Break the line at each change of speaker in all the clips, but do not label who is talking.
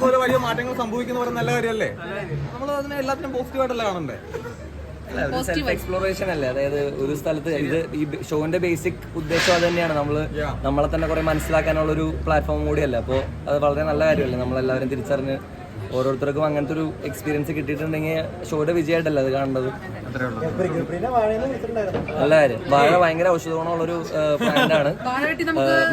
കൊണ്ട് വലിയ മാറ്റങ്ങൾ സംഭവിക്കുന്ന പറഞ്ഞ നല്ല കാര്യമല്ലേ? നമ്മൾ അതിനെ എല്ലാത്തിനും പോസിറ്റീവായിട്ടല്ല കാണണ്ടേ?
സെൽഫ് എക്സ്പ്ലോറേഷൻ അല്ലേ? അതായത് ഒരു സ്ഥലത്ത് ഇത് ഈ ഷോന്റെ ബേസിക് ഉദ്ദേശം അത് തന്നെയാണ്. നമ്മൾ നമ്മളെ തന്നെ കുറെ മനസ്സിലാക്കാനുള്ള ഒരു പ്ലാറ്റ്ഫോം കൂടിയല്ല? അപ്പോൾ അത് വളരെ നല്ല കാര്യമല്ലേ? നമ്മളെല്ലാവരും തിരിച്ചറിഞ്ഞ് ഓരോരുത്തർക്കും അങ്ങനത്തെ ഒരു എക്സ്പീരിയൻസ് കിട്ടിയിട്ടുണ്ടെങ്കിൽ ഷോയുടെ വിജയമായിട്ടല്ല അത് കാണേണ്ടത് നല്ല കാര്യം വാഴ ഭയങ്കര ഔഷധഗുണമുള്ളൊരു ഫ്രണ്ടാണ്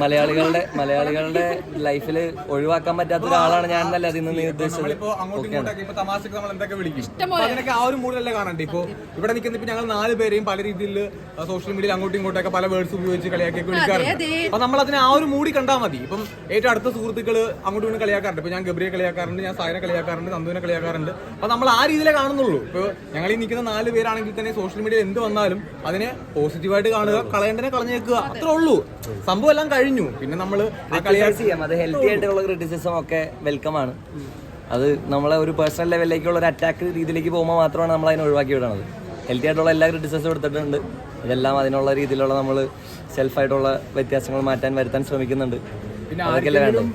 മലയാളികളുടെ മലയാളികളുടെ ലൈഫിൽ ഒഴിവാക്കാൻ പറ്റാത്ത ഒരാളാണ് ഞാൻ എന്നല്ല അതിൽ നിന്ന് നീ ഉദ്ദേശിച്ചത്.
ഇപ്പൊ അങ്ങോട്ടും ഇങ്ങോട്ടൊക്കെ ഇപ്പൊ തമാശക്ക് നമ്മൾ എന്തൊക്കെ വിളിക്കും? അപ്പൊ ആ ഒരു മൂഡിലല്ലേ കാണണ്ടേ? ഇപ്പൊ ഇവിടെ നിൽക്കുന്ന ഇപ്പൊ ഞങ്ങൾ നാല് പേരെയും പല രീതിയിൽ സോഷ്യൽ മീഡിയയിൽ അങ്ങോട്ടും ഇങ്ങോട്ടൊക്കെ പല വേർഡ്സ് ഉപയോഗിച്ച് കളിയാക്കി വിളിക്കാറുണ്ട്. അപ്പൊ നമ്മൾ അതിനെ ആ ഒരു മൂടി കണ്ടാൽ മതി. ഇപ്പം ഏറ്റവും അടുത്ത സുഹൃത്തുക്കൾ അങ്ങോട്ടും ഇങ്ങോട്ടും കളിയാക്കാറുണ്ട്. ഇപ്പൊ ഞാൻ ഗബ്രിയെ കളിയാക്കാറുണ്ട് ഞാൻ സായനെ കളിയാക്കാറുണ്ട് നന്ദുവിനെ കളിയാക്കാറുണ്ട്. അപ്പൊ നമ്മൾ ആ രീതിയിലേ കാണുന്നുള്ളൂ. ഇപ്പൊ ഞങ്ങൾ ഈ നിൽക്കുന്ന നാല് പേരാണെങ്കിൽ തന്നെ സോഷ്യൽ മീഡിയ എന്ത് വന്നാലും അതിനെ പോസിറ്റീവായിട്ട് കാണുക കളയേണ്ടനെ കളഞ്ഞേക്കുക. അത്രേ ഉള്ളൂ. സംഭവം എല്ലാം കഴിഞ്ഞു. പിന്നെ നമ്മൾ ആ കളിയാക്കി
അത് ഹെൽത്തി ആയിട്ടുള്ള ക്രിറ്റിസിസം ഒക്കെ വെൽക്കം ആണ്. അത് നമ്മളെ ഒരു പേഴ്സണൽ ലെവലിലേക്കുള്ള ഒരു അറ്റാക്ക് രീതിയിലേക്ക് പോകുമ്പോൾ മാത്രമാണ് നമ്മൾ അതിനെ ഒഴിവാക്കി വിടണത് ഹെൽത്തി ആയിട്ടുള്ള എല്ലാ ക്രിറ്റിസിസും എടുത്തിട്ടുണ്ട്. ഇതെല്ലാം അതിനുള്ള രീതിയിലുള്ള നമ്മൾ സെൽഫായിട്ടുള്ള വ്യത്യാസങ്ങൾ മാറ്റാൻ വരുത്താൻ ശ്രമിക്കുന്നുണ്ട്.
പിന്നെ
അതൊക്കെയല്ലേ വേണ്ടത്?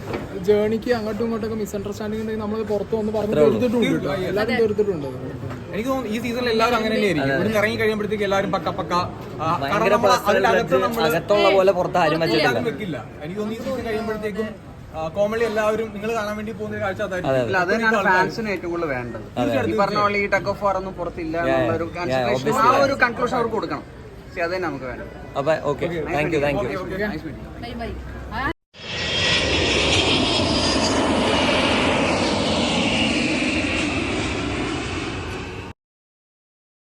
ജേണിക്ക് അങ്ങോട്ടും ഇങ്ങോട്ടൊക്കെ മിസ്അണ്ടർസ്റ്റാൻഡിംഗ് ഉണ്ടെങ്കിൽ നമ്മൾ പുറത്ത് വന്ന് പറഞ്ഞു തീർത്തിട്ടുണ്ട് എല്ലാവരും തീർത്തിട്ടുണ്ട്
എനിക്ക് തോന്നുന്നു ഈ സീസണിൽ എല്ലാവരും അങ്ങനെ തന്നെയായിരിക്കും ഇവിടെ ഇറങ്ങി കഴിയുമ്പോഴത്തേക്ക് എല്ലാവരും പക്ക പക്ക
അകത്തുള്ള പോലെ പുറത്ത് ആരും വെച്ചിട്ടില്ല.
വെക്കില്ല. എനിക്ക് തോന്നുന്നു ഈ സീസൺ കഴിയുമ്പോഴത്തേക്കും കോമഡി എല്ലാവരും നിങ്ങൾ കാണാൻ വേണ്ടി പോകുന്ന ഒരു കാഴ്ച
അല്ല അത് തന്നെയാണ് ഫാൻസിന് ഏറ്റവും കൂടുതൽ വേണ്ടത്. ഈ പറഞ്ഞ പോലെ ഈ ടക്ക് ഓഫ് വാർ ഒന്നും പുറത്തില്ല എന്നുള്ള ഒരു കൺസിഡറേഷൻ ആ ഒരു കൺക്ലൂഷൻ അവർക്ക് കൊടുക്കണം. പക്ഷെ അത് തന്നെ നമുക്ക് വേണ്ടത്
അപ്പൊ okay thank you thank you
bye bye